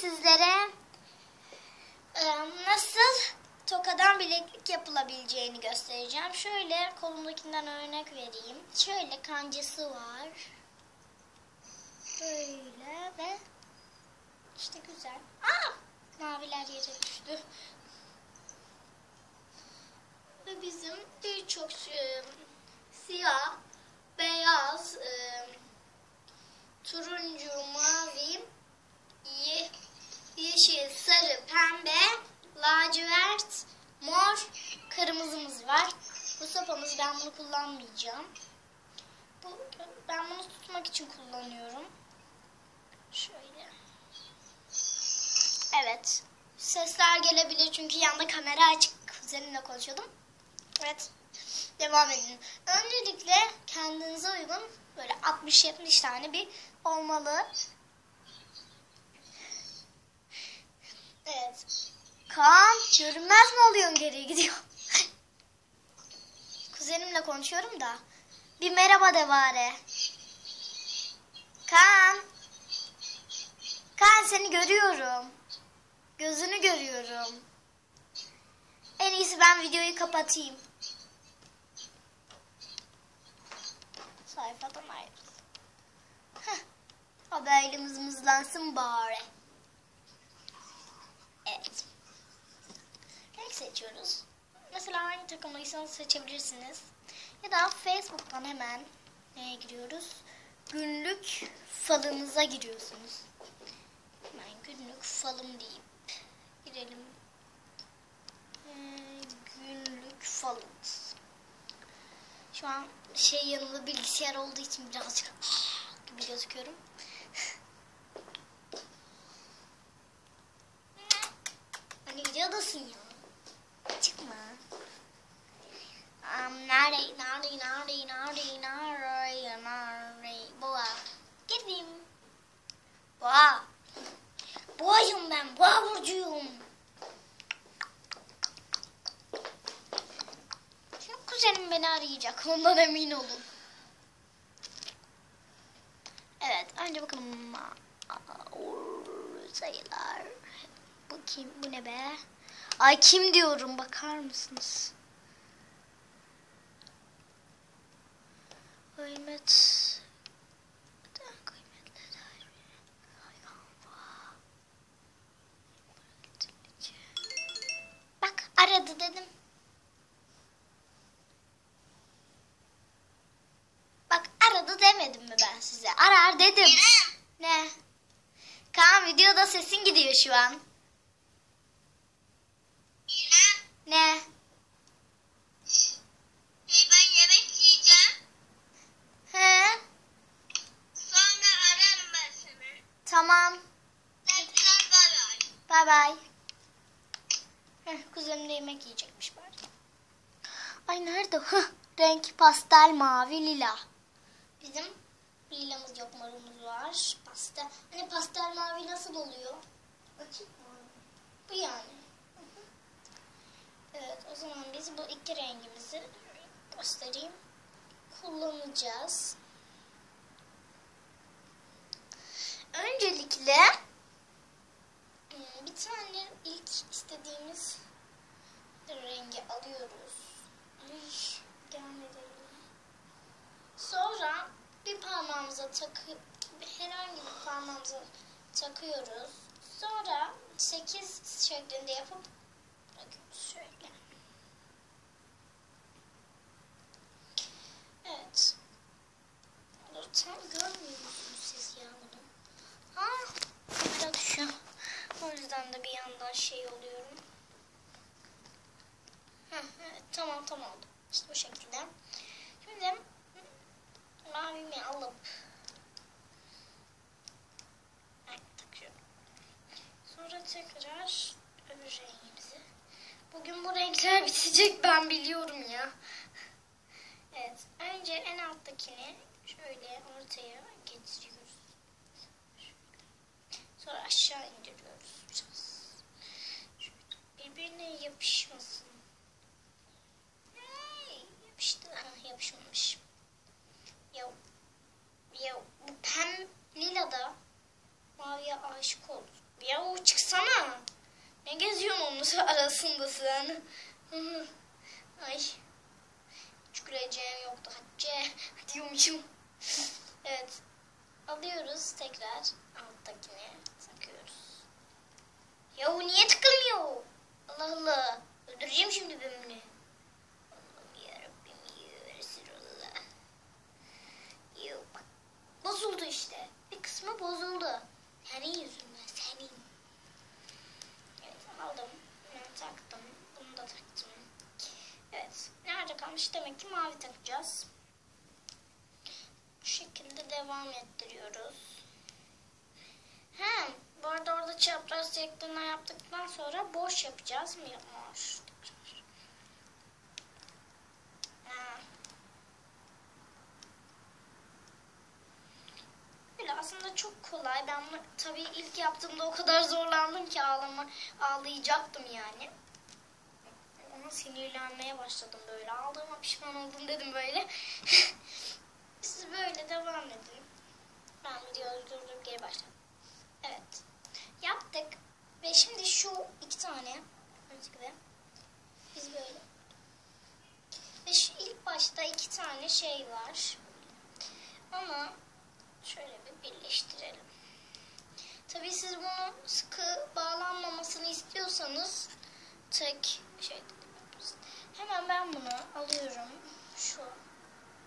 sizlere e, nasıl tokadan bileklik yapılabileceğini göstereceğim. Şöyle kolumdakinden örnek vereyim. Şöyle kancası var. Böyle ve işte güzel. Aa! Maviler yere düştü. Ve bizim birçok e, siyah, beyaz, e, turuncu, mavi, ye, yeşil, sarı, pembe, lacivert, mor, kırmızımız var. Bu sopamız ben bunu kullanmayacağım. Bu, ben bunu tutmak için kullanıyorum. Şöyle. Evet. Sesler gelebilir çünkü yanında kamera açık. Kuzenimle konuşuyordum. Evet. Devam edin. Öncelikle kendinize uygun böyle 60-70 tane bir olmalı. Evet. Kaan görünmez mi oluyorsun geriye gidiyor. Kuzenimle konuşuyorum da. Bir merhaba de bari. Kaan. Kaan seni görüyorum. Gözünü görüyorum. En iyisi ben videoyu kapatayım. Sayfadan ayrıl. Haberimiz mızlansın bari. Evet. Renk seçiyoruz. Mesela hangi takımlıysanız seçebilirsiniz. Ya da Facebook'tan hemen neye giriyoruz? Günlük falınıza giriyorsunuz. Hemen günlük falım deyip girelim. Ee, günlük falımız. Şu an şey yanımda bilgisayar olduğu için birazcık gibi gözüküyorum. Hani videodasın ya. Çıkma. Um, nerede, nerede, nerede, nerede, nerede, nerede, boğa. Girdim. Boğa. Ben, boğa burcuyum. Şimdi kuzenim beni arayacak, ondan emin olun. Evet, önce bakalım. Sayılar. Bu kim? Bu ne be? Ay kim diyorum bakar mısınız? Kıymet. Aradı dedim. Bak aradı demedim mi ben size? Arar dedim. Ne? Kaan videoda sesin gidiyor şu an. İrem, Ne? hey ben yemek yiyeceğim. He? Sonra ararım ben seni. Tamam. Tekrar bay bay. Bay bay. Heh, kuzenim de yemek yiyecekmiş bari. Ay nerede? Hah, renk pastel mavi lila. Bizim lilamız yok morumuz var. Pastel. Hani pastel mavi nasıl oluyor? Açık mavi. Bu yani. Hı hı. Evet o zaman biz bu iki rengimizi göstereyim. Kullanacağız. Öncelikle Hmm, bir tane ilk istediğimiz rengi alıyoruz. Ay, gelmedi elime. Sonra bir parmağımıza takı herhangi bir parmağımıza takıyoruz. Sonra 8 şeklinde yapıp bırakıyoruz şöyle. Evet. Tam görmüyor musunuz siz ya bunu? Ah, biraz şu. O yüzden de bir yandan şey oluyorum. Heh, evet, tamam tamam oldu. İşte bu şekilde. Şimdi mavimi alıp evet, takıyorum. Sonra tekrar öbür rengimizi. Bugün bu renkler bitecek ben biliyorum ya. Evet. Önce en alttakini şöyle ortaya getiriyoruz. Sonra aşağı indiriyoruz biraz. Şöyle birbirine yapışmasın. Hey, yapıştı. Ha, yapışmamış. Ya, ya bu pem lila da maviye aşık oldu. Çıksana. Ne geziyorsun onun arasında sen? Ay. Hiç güleceğim yoktu Hatice. Diyormuşum. evet. Alıyoruz tekrar alttakini takıyoruz. Yahu niye tıkılmıyor? Allah Allah. Öldüreceğim şimdi ben bunu. Allah'ım yarabbim ya Resulallah. Yok. Bozuldu işte. Bir kısmı bozuldu. Senin yüzünden senin. Evet aldım. Bunu taktım. Bunu da taktım. Evet. Nerede kalmış? Demek ki mavi takacağız. Bu şekilde devam ettiriyoruz. He, bu arada orada çapraz şeklinde yaptıktan sonra boş yapacağız mı? Böyle aslında çok kolay. Ben tabii ilk yaptığımda o kadar zorlandım ki ağlama, ağlayacaktım yani. Ona sinirlenmeye başladım böyle. Aldığıma pişman oldum dedim böyle. Siz böyle devam edin. Ben videoyu durdurup geri başladım. Evet. Yaptık. Ve şimdi şu iki tane gibi biz böyle ve şu ilk başta iki tane şey var. Ama şöyle bir birleştirelim. Tabii siz bunu sıkı bağlanmamasını istiyorsanız tek şey. Hemen ben bunu alıyorum. Şu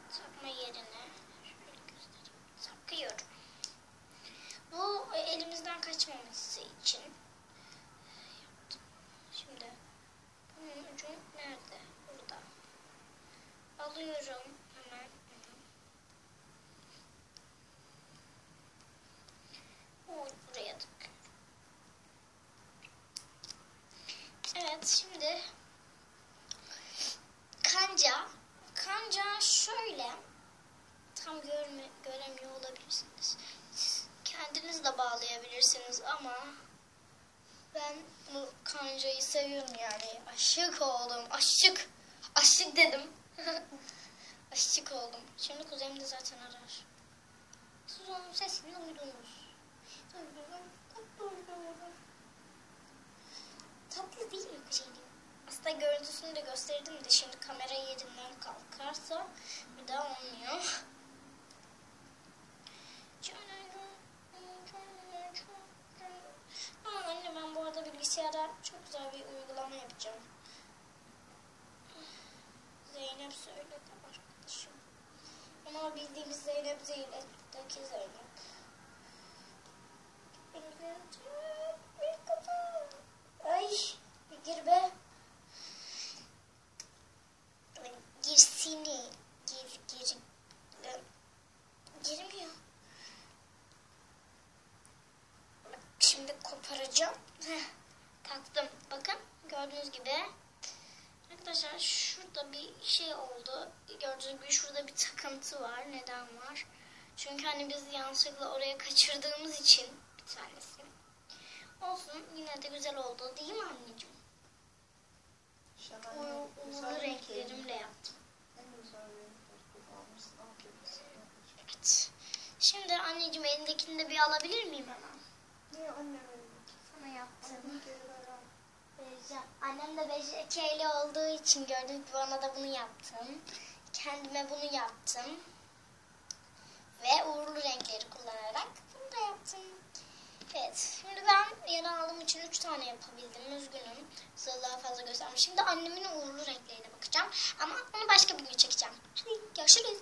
takma yerine şöyle göstereyim. Takıyorum. Bu elimizden kaçmaması için yaptım. Şimdi bunun ucu nerede? Burada. Alıyorum hemen. O buraya takıyorum. Evet şimdi kanca kanca şöyle tam görme, göremiyor olabilirsiniz. Siz kendiniz de bağlayabilirsiniz ama ben bu kancayı seviyorum yani. Aşık oldum. Aşık. Aşık dedim. Aşık oldum. Şimdi kuzenim de zaten arar. Siz onun sesini uydunuz. Tatlı değil mi kuzenim? Aslında görüntüsünü de gösterdim de şimdi kamera yerinden kalkarsa bir daha olmuyor. Bilgisayara çok güzel bir uygulama yapacağım. Zeynep söyledi arkadaşım. Ama bildiğimiz Zeynep değil, etteki Zeynep. Ay, bir gir be. Girsini. Gir, gir. Girmiyor. Bak, Şimdi koparacağım. Heh, taktım. Bakın gördüğünüz gibi. Arkadaşlar şurada bir şey oldu. Gördüğünüz gibi şurada bir takıntı var. Neden var? Çünkü hani biz yanlışlıkla oraya kaçırdığımız için bir tanesi. Olsun yine de güzel oldu değil mi anneciğim? Şahane. Uğurlu renklerimle yaptım. Evet. Şimdi anneciğim elindekini de bir alabilir miyim hemen? Niye anne Vereceğim. Annem de becerikli olduğu için gördüğünüz gibi bana da bunu yaptım. Kendime bunu yaptım. Ve uğurlu renkleri kullanarak bunu da yaptım. Evet. Şimdi ben yeni aldığım için 3 tane yapabildim. Üzgünüm. Size daha fazla göstermişim. Şimdi annemin uğurlu renklerine bakacağım. Ama onu başka bir gün çekeceğim. Hadi görüşürüz.